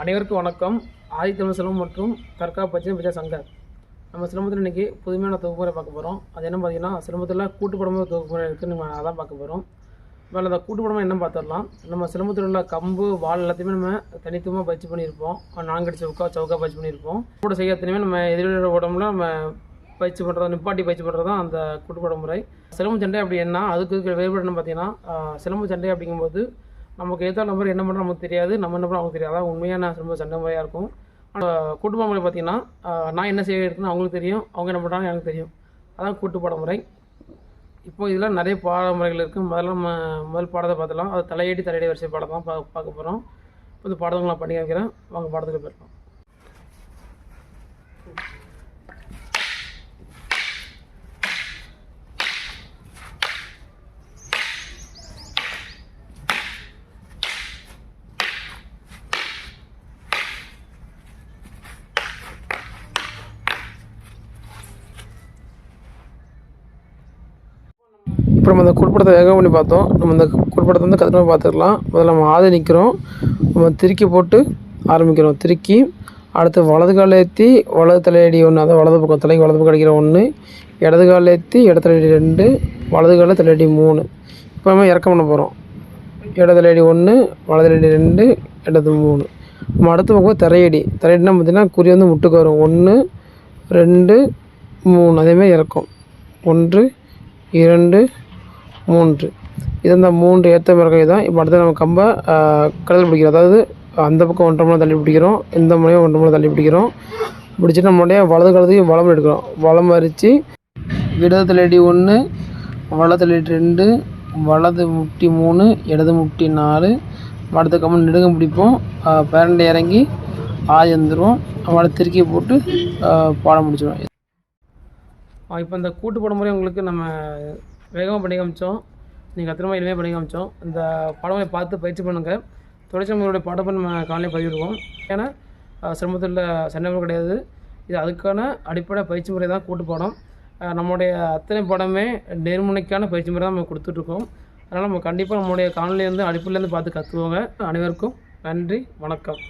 அனைவருக்கும் வணக்கம். ஆதித்தமிழ் செல்வம் மற்றும் தற்காப்பு பச்சை பச்சை சங்கர். நம்ம சிலம்பத்தில் இன்றைக்கி புதுமையான தொகுப்புறை பார்க்க போகிறோம் அது என்ன பார்த்தீங்கன்னா சிலம்பத்தில் கூட்டுப்படமும் தொகுப்புறை இருக்குது நம்ம அதான் பார்க்க போகிறோம் மேலே அந்த கூட்டுப்படமாக என்ன பார்த்துடலாம். நம்ம சிலம்பத்தில் உள்ள கம்பு வால் எல்லாத்தையுமே நம்ம தனித்துவமாக பயிற்சி பண்ணியிருப்போம். நான்கடி சவுக்கா சவுக்கா பயிற்சி பண்ணியிருப்போம். கூட செய்ய நம்ம எதிரியோட உடம்புல நம்ம பயிற்சி பண்ணுறது நிப்பாட்டி பயிற்சி பண்ணுறது தான் அந்த கூட்டுப்பட முறை. சிலம்பு சண்டை அப்படி என்ன? அதுக்கு வேறுபாடுன்னு வேறுபாடு பார்த்தீங்கன்னா சிலம்பு சண்டை அப்படிங்கும்போது நமக்கு எதோ நம்பர் என்ன பண்ணுறோம் நமக்கு தெரியாது. நம்ம என்ன பண்ணுறோம் அவங்களுக்கு தெரியாது? அதான் உண்மையான ரொம்ப சண்டை முறையாக இருக்கும். ஆனால் கூட்டுப்பட முறை பார்த்தீங்கன்னா நான் என்ன செய்ய இருக்குன்னு அவங்களுக்கு தெரியும். அவங்க என்ன பண்ணுறாங்க எனக்கு தெரியும். அதான் கூட்டுப்பட முறை. இப்போ இதெல்லாம் நிறைய பாடமுறைகள் இருக்குது முதல்ல நம்ம முதல் பாடத்தை பார்த்துலாம் அது தலையடி தலையடி வரிசை பாடம் தான் பா பார்க்க போகிறோம் இப்போ இந்த பாடத்தை நான் பண்ணி வைக்கிறேன் வாங்க பாடத்துக்கு போயிருக்கோம் இப்போ நம்ம இந்த குறிப்பிடத்தை வேகம் பண்ணி பார்த்தோம். நம்ம இந்த குறிப்பிடத்தை வந்து கற்றுட்டு பார்த்துக்கலாம். முதல்ல நம்ம ஆதி நிற்கிறோம் நம்ம திருக்கி போட்டு ஆரம்பிக்கிறோம். திருக்கி அடுத்து வலது கால் ஏற்றி வலது தலையடி ஒன்று அதாவது வலது பக்கம் தலைக்கு வலது பக்கம் அடிக்கிற ஒன்று இடது கால் ஏற்றி இடது தலையடி ரெண்டு வலது கால தலையடி மூணு. இப்போ நம்ம இறக்கம் பண்ண போகிறோம் இடது தலையடி ஒன்று வலது தலையடி ரெண்டு இடது மூணு. நம்ம அடுத்த பக்கம் தரையடி. தரையடினா பார்த்திங்கன்னா குறி வந்து முட்டுக்கு வரும். ஒன்று ரெண்டு மூணு. அதேமாதிரி இறக்கம். ஒன்று இரண்டு மூன்று. இது இந்த மூன்று ஏற்ற மிளகாய் தான் இப்போ அடுத்து நம்ம கம்பை கடல் பிடிக்கிறோம். அதாவது அந்த பக்கம் ஒன்றரை மணி தள்ளி பிடிக்கிறோம். இந்த முனையும் ஒன்றரை மணி தள்ளி பிடிக்கிறோம். பிடிச்சிட்டு நம்மளுடைய வலது கலத்தையும் வளம் எடுக்கிறோம். வளம் அரித்து இடது தலையடி ஒன்று வலது தலையடி ரெண்டு வலது முட்டி மூணு இடது முட்டி நாலு. அடுத்த கம்பு நெடுங்க பிடிப்போம். பேரண்டை இறங்கி ஆதி வந்துடுவோம் அவளை திருக்கி போட்டு பாடம் முடிச்சிடுவோம் இப்போ இந்த கூட்டு போட முறை உங்களுக்கு நம்ம வேகமாக பண்ணி காமிச்சோம். நீங்கள் அத்தனை எளிமையாக பண்ணி காமிச்சோம். இந்த படமே பார்த்து பயிற்சி பண்ணுங்கள் தொடர்ச்சி படம் நம்ம காலையில் பதிவிடுவோம். ஏன்னா சிரமத்தில் சண்டை கிடையாது. இது அதுக்கான அடிப்படை பயிற்சி முறை தான் கூட்டு பாடம். நம்முடைய அத்தனை படமே நேர்முனைக்கான பயிற்சி முறை தான் நம்ம கொடுத்துட்ருக்கோம் அதனால் நம்ம கண்டிப்பாக நம்முடைய காணொலி வந்து அடிப்படையிலேருந்து பார்த்து கற்றுவோங்க அனைவருக்கும் நன்றி வணக்கம்.